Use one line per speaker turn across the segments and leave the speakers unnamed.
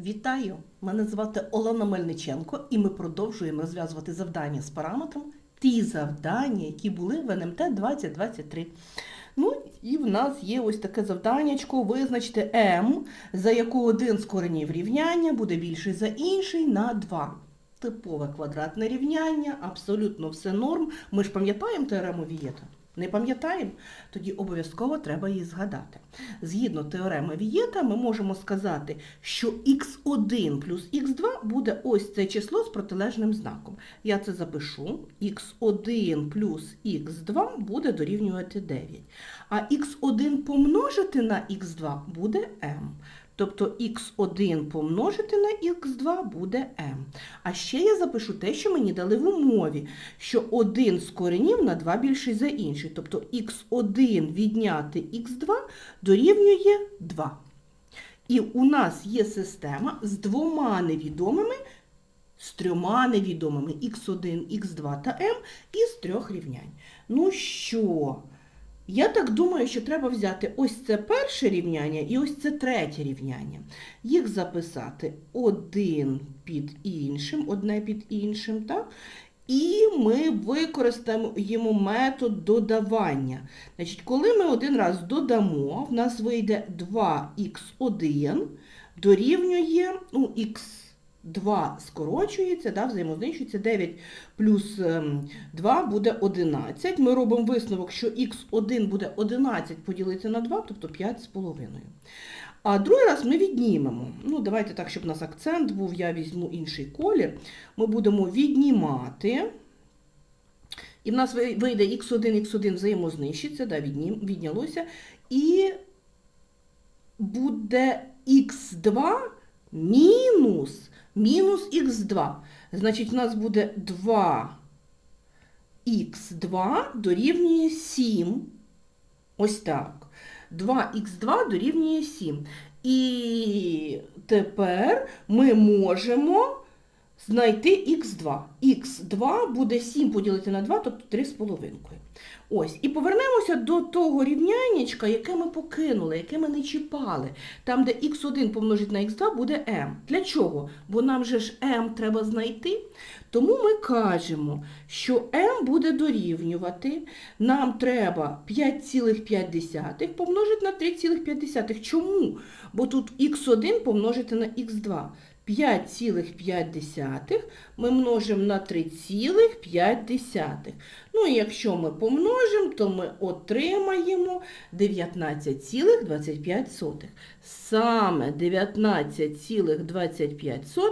Вітаю! Мене звати Олена Мельниченко, і ми продовжуємо розв'язувати завдання з параметром ті завдання, які були в НМТ 2023. Ну, і в нас є ось таке завданнячко визначити М, за яку один з коренів рівняння буде більший за інший на 2. Типове квадратне рівняння, абсолютно все норм. Ми ж пам'ятаємо теорему Вієта? Не пам'ятаємо? Тоді обов'язково треба її згадати. Згідно теореми Вієта, ми можемо сказати, що х1 плюс х2 буде ось це число з протилежним знаком. Я це запишу. х1 плюс х2 буде дорівнювати 9. А х1 помножити на х2 буде m. Тобто х1 помножити на х2 буде m. А ще я запишу те, що мені дали в умові, що один з коренів на 2 більший за інший. Тобто х1 відняти х2 дорівнює 2. І у нас є система з двома невідомими, з трьома невідомими х1, х2 та m із трьох рівнянь. Ну що? Я так думаю, що треба взяти ось це перше рівняння і ось це третє рівняння. Їх записати один під іншим, одне під іншим, так? І ми використаємо метод додавання. Значить, коли ми один раз додамо, в нас вийде 2х1 дорівнює, ну, х2 скорочується, да, взаємознищується, 9 плюс ем, 2 буде 11. Ми робимо висновок, що х1 буде 11 поділити на 2, тобто 5,5. А другий раз ми віднімемо. Ну, давайте так, щоб у нас акцент був, я візьму інший колір. Ми будемо віднімати. І в нас вийде х1, х1 взаємознищиться, да, віднялося. І буде х2 мінус, мінус х2. Значить, в нас буде 2х2 дорівнює 7. Ось так. 2х2 дорівнює 7. І тепер ми можемо знайти х2. х2 буде 7 поділити на 2, тобто 3,5. Ось. І повернемося до того рівняннячка, яке ми покинули, яке ми не чіпали. Там, де х1 помножить на х2, буде m. Для чого? Бо нам же ж m треба знайти. Тому ми кажемо, що m буде дорівнювати. Нам треба 5,5 помножити на 3,5. Чому? Бо тут х1 помножити на х2. 5,5 ми множимо на 3,5. Ну і якщо ми помножимо, то ми отримаємо 19,25. Саме 19,25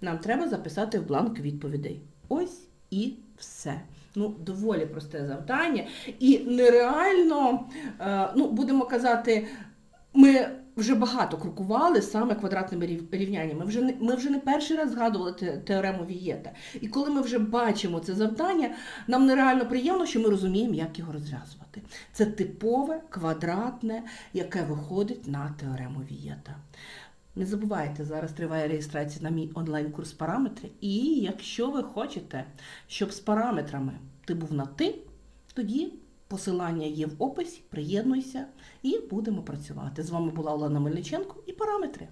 нам треба записати в бланк відповідей. Ось і все. Ну, доволі просте завдання. І нереально, е, ну, будемо казати, ми вже багато крокували саме квадратними рів- рівняннями. Ми вже не, ми вже не перший раз згадували те- теорему Вієта. І коли ми вже бачимо це завдання, нам нереально приємно, що ми розуміємо, як його розв'язувати. Це типове квадратне, яке виходить на теорему Вієта. Не забувайте, зараз триває реєстрація на мій онлайн-курс параметри. І якщо ви хочете, щоб з параметрами ти був на ти, тоді посилання є в описі, приєднуйся і будемо працювати. З вами була Олена Мельниченко і параметри.